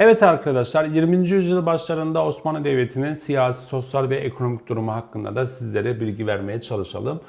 Evet arkadaşlar 20. yüzyıl başlarında Osmanlı Devleti'nin siyasi, sosyal ve ekonomik durumu hakkında da sizlere bilgi vermeye çalışalım.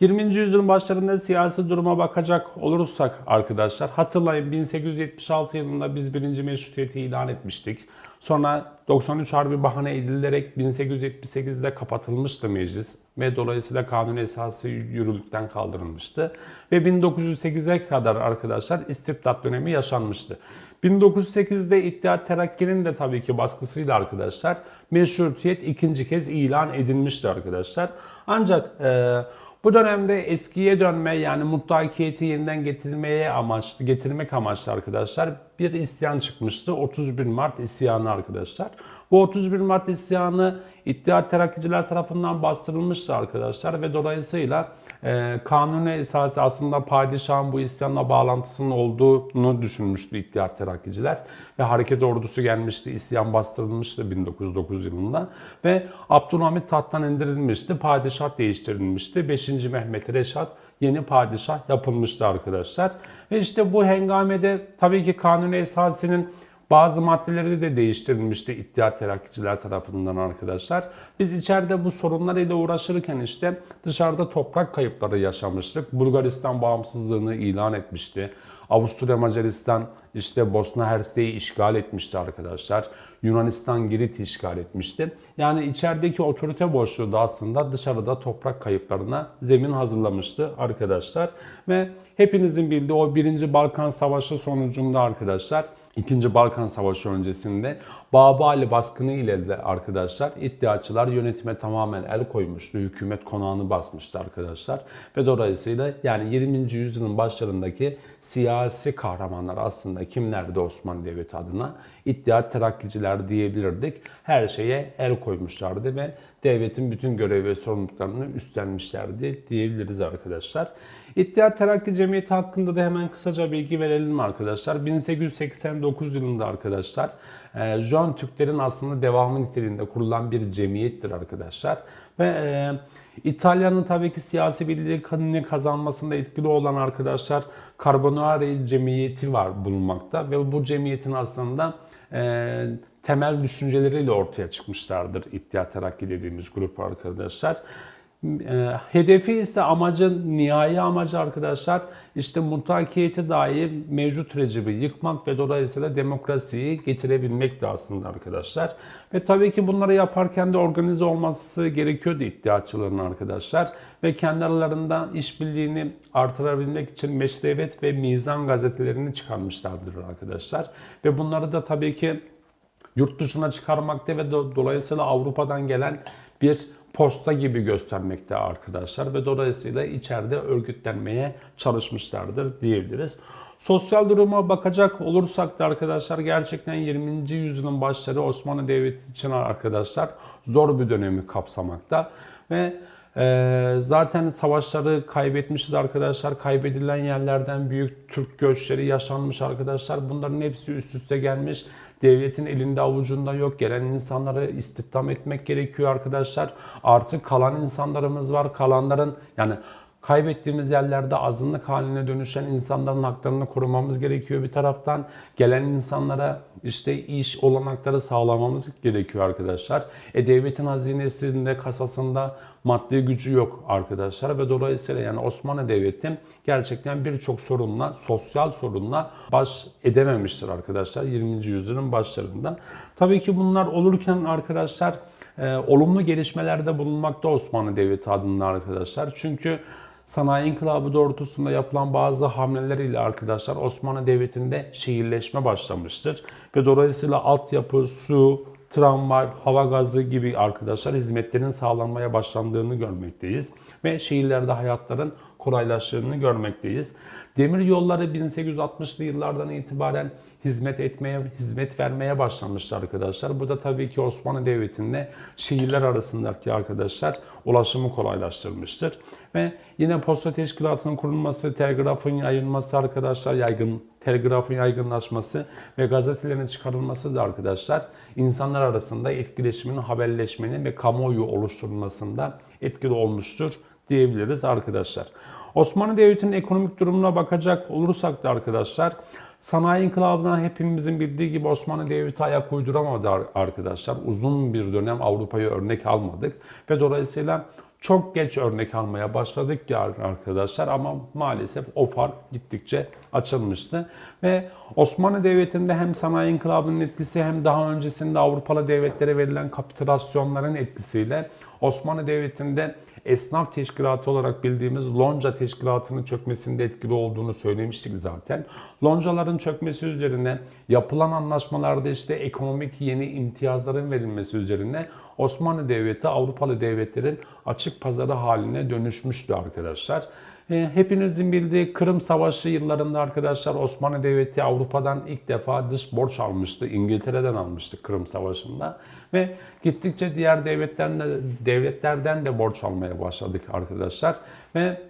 20. yüzyılın başlarında siyasi duruma bakacak olursak arkadaşlar hatırlayın 1876 yılında biz birinci meşrutiyeti ilan etmiştik. Sonra 93 Harbi bahane edilerek 1878'de kapatılmıştı meclis ve dolayısıyla kanun esası yürürlükten kaldırılmıştı. Ve 1908'e kadar arkadaşlar istibdat dönemi yaşanmıştı. 1908'de İttihat Terakki'nin de tabii ki baskısıyla arkadaşlar meşrutiyet ikinci kez ilan edilmişti arkadaşlar. Ancak e, bu dönemde eskiye dönme yani mutlakiyeti yeniden getirmeye amaçlı, getirmek amaçlı arkadaşlar bir isyan çıkmıştı. 31 Mart isyanı arkadaşlar. Bu 31 Mart isyanı İttihat Terakkiciler tarafından bastırılmıştı arkadaşlar ve dolayısıyla e, kanuni esası aslında padişahın bu isyanla bağlantısının olduğunu düşünmüştü İttihat Terakkiciler ve hareket ordusu gelmişti, isyan bastırılmıştı 1909 yılında ve Abdülhamit tahttan indirilmişti, padişah değiştirilmişti. 5. Mehmet Reşat yeni padişah yapılmıştı arkadaşlar. Ve işte bu hengamede tabii ki kanuni esasının bazı maddeleri de değiştirilmişti İttihat Terakkiciler tarafından arkadaşlar. Biz içeride bu sorunlarıyla uğraşırken işte dışarıda toprak kayıpları yaşamıştık. Bulgaristan bağımsızlığını ilan etmişti. Avusturya Macaristan işte Bosna Hersek'i işgal etmişti arkadaşlar. Yunanistan Girit'i işgal etmişti. Yani içerideki otorite boşluğu da aslında dışarıda toprak kayıplarına zemin hazırlamıştı arkadaşlar. Ve hepinizin bildiği o 1. Balkan Savaşı sonucunda arkadaşlar İkinci Balkan Savaşı öncesinde Babali baskını ile de arkadaşlar iddiaçılar yönetime tamamen el koymuştu. Hükümet konağını basmıştı arkadaşlar. Ve dolayısıyla yani 20. yüzyılın başlarındaki siyasi kahramanlar aslında kimlerdi Osmanlı Devleti adına? İttihat terakkiciler diyebilirdik. Her şeye el koymuşlardı ve devletin bütün görev ve sorumluluklarını üstlenmişlerdi diyebiliriz arkadaşlar. İttihat Terakki Cemiyeti hakkında da hemen kısaca bilgi verelim arkadaşlar. 1889 yılında arkadaşlar e, Juan Türklerin aslında devamı niteliğinde kurulan bir cemiyettir arkadaşlar. Ve e, İtalya'nın tabii ki siyasi birliğini kazanmasında etkili olan arkadaşlar Carbonari Cemiyeti var bulunmakta ve bu cemiyetin aslında e, temel düşünceleriyle ortaya çıkmışlardır İttihat Terakki dediğimiz grup arkadaşlar. E, hedefi ise amacın, nihai amacı arkadaşlar işte mutlakiyeti dair mevcut rejimi yıkmak ve dolayısıyla demokrasiyi getirebilmekti aslında arkadaşlar. Ve tabii ki bunları yaparken de organize olması gerekiyordu iddiatçıların arkadaşlar. Ve kendi aralarında işbirliğini artırabilmek için Meşreviyet ve Mizan gazetelerini çıkarmışlardır arkadaşlar. Ve bunları da tabii ki yurt dışına çıkarmakta ve do- dolayısıyla Avrupa'dan gelen bir posta gibi göstermekte arkadaşlar ve dolayısıyla içeride örgütlenmeye çalışmışlardır diyebiliriz. Sosyal duruma bakacak olursak da arkadaşlar gerçekten 20. yüzyılın başları Osmanlı Devleti için arkadaşlar zor bir dönemi kapsamakta ve ee, zaten savaşları kaybetmişiz arkadaşlar. Kaybedilen yerlerden büyük Türk göçleri yaşanmış arkadaşlar. Bunların hepsi üst üste gelmiş. Devletin elinde avucunda yok. Gelen insanları istihdam etmek gerekiyor arkadaşlar. Artık kalan insanlarımız var. Kalanların yani Kaybettiğimiz yerlerde azınlık haline dönüşen insanların haklarını korumamız gerekiyor bir taraftan. Gelen insanlara işte iş olanakları sağlamamız gerekiyor arkadaşlar. E devletin hazinesinde, kasasında maddi gücü yok arkadaşlar ve dolayısıyla yani Osmanlı Devleti gerçekten birçok sorunla, sosyal sorunla baş edememiştir arkadaşlar 20. yüzyılın başlarında. Tabii ki bunlar olurken arkadaşlar e, olumlu gelişmelerde bulunmakta Osmanlı Devleti adında arkadaşlar. Çünkü Sanayi İnkılabı doğrultusunda yapılan bazı hamleler ile arkadaşlar Osmanlı Devleti'nde şehirleşme başlamıştır. Ve dolayısıyla altyapı, su, tramvay, hava gazı gibi arkadaşlar hizmetlerin sağlanmaya başlandığını görmekteyiz. Ve şehirlerde hayatların kolaylaştığını görmekteyiz. Demir yolları 1860'lı yıllardan itibaren hizmet etmeye, hizmet vermeye başlamıştı arkadaşlar. Bu da tabii ki Osmanlı Devleti'nde şehirler arasındaki arkadaşlar ulaşımı kolaylaştırmıştır. Ve yine posta teşkilatının kurulması, telgrafın yayılması arkadaşlar yaygın telgrafın yaygınlaşması ve gazetelerin çıkarılması da arkadaşlar insanlar arasında etkileşimin, haberleşmenin ve kamuoyu oluşturulmasında etkili olmuştur diyebiliriz arkadaşlar. Osmanlı Devleti'nin ekonomik durumuna bakacak olursak da arkadaşlar sanayi inkılabına hepimizin bildiği gibi Osmanlı Devleti ayak uyduramadı ar- arkadaşlar. Uzun bir dönem Avrupa'yı örnek almadık ve dolayısıyla çok geç örnek almaya başladık ya arkadaşlar ama maalesef o fark gittikçe açılmıştı. Ve Osmanlı Devleti'nde hem sanayi inkılabının etkisi hem daha öncesinde Avrupalı devletlere verilen kapitülasyonların etkisiyle Osmanlı Devleti'nde esnaf teşkilatı olarak bildiğimiz lonca teşkilatının çökmesinde etkili olduğunu söylemiştik zaten. Loncaların çökmesi üzerine yapılan anlaşmalarda işte ekonomik yeni imtiyazların verilmesi üzerine Osmanlı Devleti Avrupalı devletlerin açık pazarı haline dönüşmüştü arkadaşlar. E, Hepinizin bildiği Kırım Savaşı yıllarında arkadaşlar Osmanlı Devleti Avrupa'dan ilk defa dış borç almıştı. İngiltere'den almıştı Kırım Savaşı'nda. Ve gittikçe diğer devletlerden de, devletlerden de borç almaya başladık arkadaşlar. Ve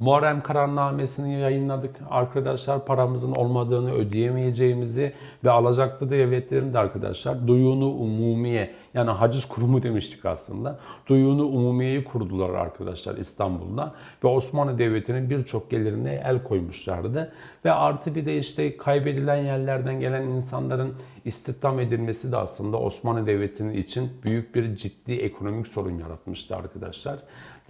Muharrem kararnamesini yayınladık. Arkadaşlar paramızın olmadığını ödeyemeyeceğimizi ve alacaklı devletlerin de arkadaşlar duyunu umumiye yani haciz kurumu demiştik aslında. Duyunu umumiyeyi kurdular arkadaşlar İstanbul'da ve Osmanlı Devleti'nin birçok gelirine el koymuşlardı. Ve artı bir de işte kaybedilen yerlerden gelen insanların istihdam edilmesi de aslında Osmanlı Devleti'nin için büyük bir ciddi ekonomik sorun yaratmıştı arkadaşlar.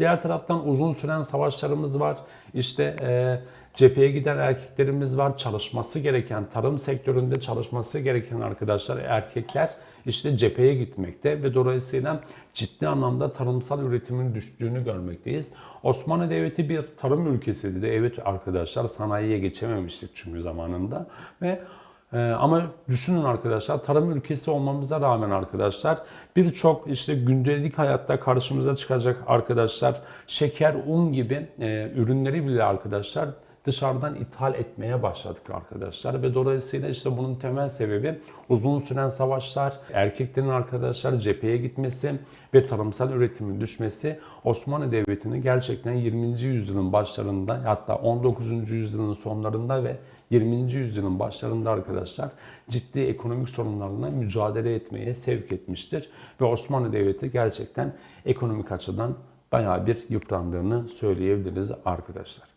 Diğer taraftan uzun süren savaşlarımız var. İşte e, cepheye giden erkeklerimiz var. Çalışması gereken, tarım sektöründe çalışması gereken arkadaşlar, erkekler işte cepheye gitmekte ve dolayısıyla ciddi anlamda tarımsal üretimin düştüğünü görmekteyiz. Osmanlı Devleti bir tarım ülkesiydi. Evet arkadaşlar sanayiye geçememiştik çünkü zamanında ve ama düşünün arkadaşlar tarım ülkesi olmamıza rağmen arkadaşlar birçok işte gündelik hayatta karşımıza çıkacak arkadaşlar şeker, un gibi e, ürünleri bile arkadaşlar dışarıdan ithal etmeye başladık arkadaşlar ve dolayısıyla işte bunun temel sebebi uzun süren savaşlar, erkeklerin arkadaşlar cepheye gitmesi ve tarımsal üretimin düşmesi Osmanlı Devleti'ni gerçekten 20. yüzyılın başlarında hatta 19. yüzyılın sonlarında ve 20. yüzyılın başlarında arkadaşlar ciddi ekonomik sorunlarla mücadele etmeye sevk etmiştir. Ve Osmanlı Devleti gerçekten ekonomik açıdan bayağı bir yıprandığını söyleyebiliriz arkadaşlar.